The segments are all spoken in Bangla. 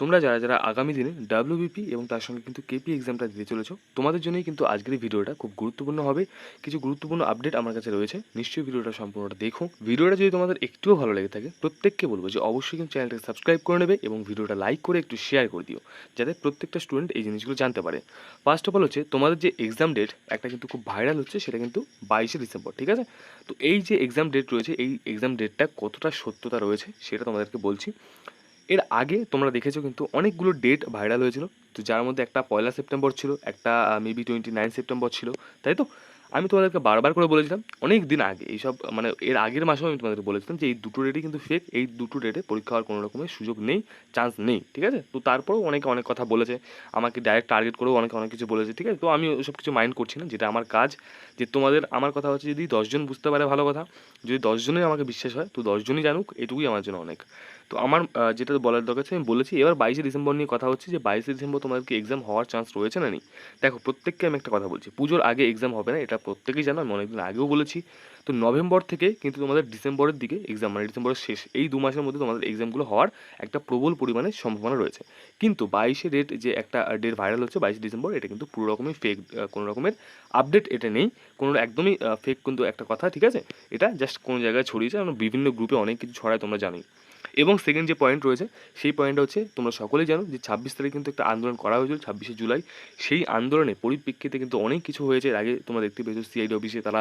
তোমরা যারা যারা আগামী দিনে ডাব্লিউবিপি এবং তার সঙ্গে কিন্তু কেপি এক্সামটা দিতে চলেছো, তোমাদের জন্যই কিন্তু আজকের ভিডিওটা খুব গুরুত্বপূর্ণ হবে। কিছু গুরুত্বপূর্ণ আপডেট আমার কাছে রয়েছে, নিশ্চয়ই ভিডিওটা সম্পূর্ণটা দেখো। ভিডিওটা যদি তোমাদের একটুও ভালো লেগে থাকে, প্রত্যেককে বলব যে অবশ্যই কিন্তু চ্যানেলটাকে সাবস্ক্রাইব করে নেবে এবং ভিডিওটা লাইক করে একটু শেয়ার করে দিও, যাতে প্রত্যেকটা স্টুডেন্ট এই জিনিসগুলো জানতে পারে। ফার্স্ট অফ অল হচ্ছে, তোমাদের যে এক্সাম ডেট একটা কিন্তু খুব ভাইরাল হচ্ছে, সেটা কিন্তু বাইশে ডিসেম্বর, ঠিক আছে? তো এই যে এক্সাম ডেট রয়েছে, এই এক্সাম ডেটটা কতটা সত্যতা রয়েছে, সেটা তোমাদেরকে বলছি। এর আগে তোমরা দেখেছ কিন্তু অনেকগুলো ডেট ভাইরাল হয়েছিল। তো যার মধ্যে একটা পয়লা সেপ্টেম্বর ছিল, একটা মেবি টোয়েন্টি নাইন সেপ্টেম্বর ছিল। তাই তো? আমি তোমাদেরকে বারবার করে বলেছিলাম, অনেক দিন আগে, এইসব মানে এর আগের মাসেও আমি তোমাদেরকে বলেছিলাম যে এই দুটো ডেটই কিন্তু ফেক এই দুটো ডেটে পরীক্ষা হওয়ার কোনো রকমের সুযোগ নেই চান্স নেই, ঠিক আছে? তো তারপরেও অনেকে অনেক কথা বলেছে, আমাকে ডাইরেক্ট টার্গেট করেও অনেকে অনেক কিছু বলেছে, ঠিক আছে? তো আমি ওসব কিছু মাইন্ড করছি না, যেটা আমার কাজ, যে তোমাদের, আমার কথা হচ্ছে যদি দশজন বুঝতে পারে ভালো কথা, যদি দশজনের আমাকে বিশ্বাস হয়, তো দশজনই জানুক, এটুকুই আমার জন্য অনেক। তো আমার যেটা বলার দরকার ছিল আমি বলেছি, এবার বাইশে ডিসেম্বর নিয়ে কথা হচ্ছে যে বাইশে ডিসেম্বর তোমাদেরকে এক্সাম হওয়ার চান্স রয়েছে না নেই। দেখো, প্রত্যেককে আমি একটা কথা বলছি, পুজোর আগে এক্সাম হবে না, এটা প্রত্যেকেই জানো, আমি অনেকদিন আগেও বলেছি। তো নভেম্বর থেকে কিন্তু তোমাদের ডিসেম্বরের দিকে এক্সাম মানে ডিসেম্বরের শেষ, এই দু মাসের মধ্যে তোমাদের এক্সামগুলো হওয়ার একটা প্রবল পরিমাণে সম্ভাবনা রয়েছে। কিন্তু বাইশে ডেট যে একটা ডেট ভাইরাল হচ্ছে বাইশে ডিসেম্বর, এটা কিন্তু পুরো রকমই ফেক কোনো রকমের আপডেট এটা নেই। কোনো একদমই ফেক কিন্তু একটা কথা, ঠিক আছে? এটা জাস্ট কোনো জায়গায় ছড়িয়েছে বিভিন্ন গ্রুপে অনেক কিছু ছড়ায়, তোমরা জানোই। এবং সেকেন্ড যে পয়েন্ট রয়েছে, সেই পয়েন্টটা হচ্ছে তোমরা সকলেই জানো যে ছাব্বিশ তারিখ কিন্তু একটা আন্দোলন করা হয়েছিল, ছাব্বিশে জুলাই। সেই আন্দোলনে পরিপ্রেক্ষিতে কিন্তু অনেক কিছু হয়েছে। আগে তোমরা দেখতে পেয়েছ সিআইডি অফিসে তারা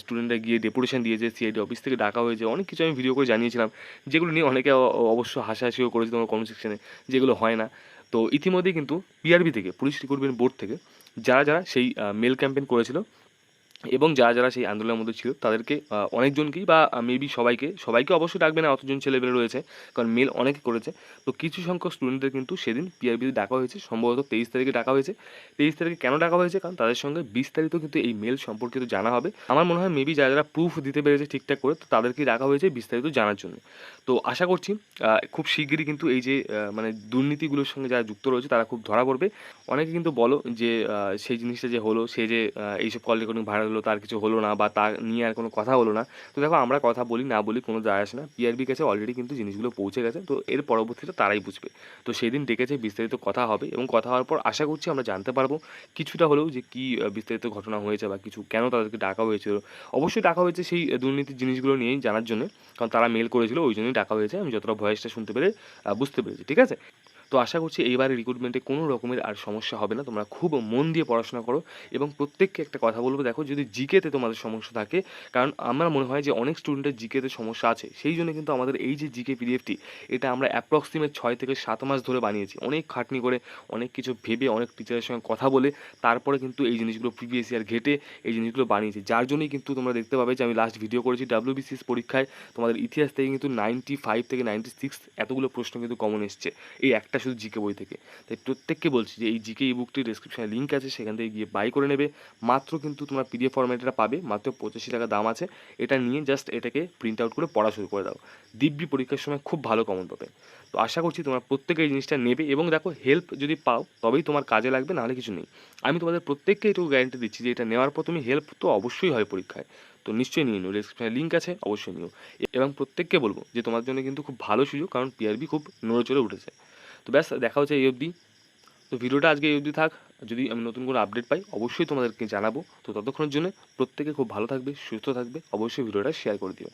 স্টুডেন্টরা গিয়ে ডেপুটেশন দিয়েছে সিআইডি অফিস থেকে ডাকা হয়েছে, অনেক কিছু আমি ভিডিও করে জানিয়েছিলাম, যেগুলো নিয়ে অনেকে অবশ্য হাসাহাসিও করেছে তোমার কমেন্ট সেকশনে যেগুলো হয় না। তো ইতিমধ্যেই কিন্তু পিআরবি থেকে পুলিশ রিক্রুটমেন্ট বোর্ড থেকে, যারা যারা সেই মেল ক্যাম্পেন করেছিল এবং যারা যারা সেই আন্দোলনের মধ্যে ছিল, তাদেরকে অনেকজনকেই বা মেবি সবাইকে সবাইকে অবশ্যই ডাকবে না, অতজন ছেলেবেলে রয়েছে, কারণ মেল অনেকে করেছে। তো কিছু সংখ্যক স্টুডেন্টদের কিন্তু সেদিন পিআরবিতে ডাকা হয়েছে, সম্ভবত তেইশ তারিখে ডাকা হয়েছে। তেইশ তারিখে কেন ডাকা হয়েছে? কারণ তাদের সঙ্গে বিশ বিস্তারিত কিন্তু এই মেল সম্পর্কিত জানা হবে। আমার মনে হয় মেবি যারা যারা প্রুফ দিতে পেরেছে ঠিকঠাক করে, তো তাদেরকেই ডাকা হয়েছে বিস্তারিত জানার জন্য। তো আশা করছি খুব শিগগিরই কিন্তু এই যে মানে দুর্নীতিগুলোর সঙ্গে যারা যুক্ত রয়েছে, তারা খুব ধরা পড়বে। অনেকে কিন্তু বলো যে সেই জিনিসটা যে হলো, সে যে এইসব কল রেকর্ডিং ভাইরাল হলো তার কিছু হলো না বা তার নিয়ে আর কোনো কথা হলো না। তো দেখো, আমরা কথা বলি, না বলি কোনো যায় আসে না। পিআরবি কাছে অলরেডি কিন্তু জিনিসগুলো পৌঁছে গেছে, তো এর পরবর্তীতে তারাই বুঝবে। তো সেই দিন ডেকেছে, বিস্তারিত কথা হবে এবং কথা হওয়ার পর আশা করছি আমরা জানতে পারব কিছুটা হলেও যে কী বিস্তারিত ঘটনা হয়েছে বা কিছু কেন তাদেরকে ডাকা হয়েছিল। অবশ্যই ডাকা হয়েছে সেই দুর্নীতির জিনিসগুলো নিয়েই জানার জন্য, কারণ তারা মেল করেছিল, ওই জন্যই ডাকা হয়েছে। আমি যতটা ভয়েসটা শুনতে পেরে বুঝতে পেরেছি, ঠিক আছে? তো আশা করছি এইবারে রিক্রুটমেন্টে কোনো রকমের আর সমস্যা হবে না। তোমরা খুব মন দিয়ে পড়াশোনা করো এবং প্রত্যেককে একটা কথা বলব। দেখো, যদি জিকেতে তোমাদের সমস্যা থাকে, কারণ আমার মনে হয় যে অনেক স্টুডেন্টের জিকেতে সমস্যা আছে। সেই জন্য কিন্তু আমাদের এই যে জিকে পিডিএফটি এটা আমরা অ্যাপ্রক্সিমেট ছয় থেকে সাত মাস ধরে বানিয়েছি। অনেক খাটনি করে, অনেক কিছু ভেবে, অনেক টিচারের সঙ্গে কথা বলে, তারপরে কিন্তু এই জিনিসগুলো প্রিভিয়াস ইয়ার ঘেটে এই জিনিসগুলো বানিয়েছি। যার জন্যই কিন্তু তোমরা দেখতে পাবে যে আমি লাস্ট ভিডিও করেছি ডাব্লিউবিসিএস পরীক্ষায়। তোমাদের ইতিহাস থেকে কিন্তু নাইনটি ফাইভ থেকে নাইনটি সিক্স এতগুলো প্রশ্ন কিন্তু কমন এসছে। এই একটা শুধু জিকে বই থেকে। তাই প্রত্যেককে বলছি যে এই জিকে ই বুকটির ডিসক্রিপশনে লিঙ্ক আছে, সেখান থেকে গিয়ে বাই করে নেবে। মাত্র কিন্তু তোমরা পিডিএফ ফরম্যাটটা পাবে, মাত্র পঁচাশি টাকা দাম আছে। এটা নিয়ে জাস্ট এটাকে প্রিন্ট আউট করে পড়া শুরু করে দাও। দিব্যি পরীক্ষার সময় খুব ভালো কমন পাবে। তো আশা করছি তোমরা প্রত্যেকে এই জিনিসটা নেবে এবং দেখো হেল্প যদি পাও, তবেই তোমার কাজে লাগবে, নাহলে কিছু নেই। আমি তোমাদের প্রত্যেককে এটুকু গ্যারান্টি দিচ্ছি যে এটা নেওয়ার পর তুমি হেল্প তো অবশ্যই হয় পরীক্ষায়। তো নিশ্চয়ই নিয়ে নিও ডিসক্রিপশনে লিঙ্ক আছে, অবশ্যই নিও। এবং প্রত্যেককে বলব যে তোমার জন্য কিন্তু খুব ভালো সুযোগ, কারণ পিআরবি খুব নড়ে চড়ে উঠেছে। তো ব্যাস, দেখা হচ্ছে এই অবধি। তো ভিডিওটা আজকে এই অবধি থাক। যদি আমি নতুন কোনো আপডেট পাই, অবশ্যই তোমাদেরকে জানাব। তো ততক্ষণের জন্য প্রত্যেকে খুব ভালো থাকবে, সুস্থ থাকবে। অবশ্যই ভিডিওটা শেয়ার করে দিও।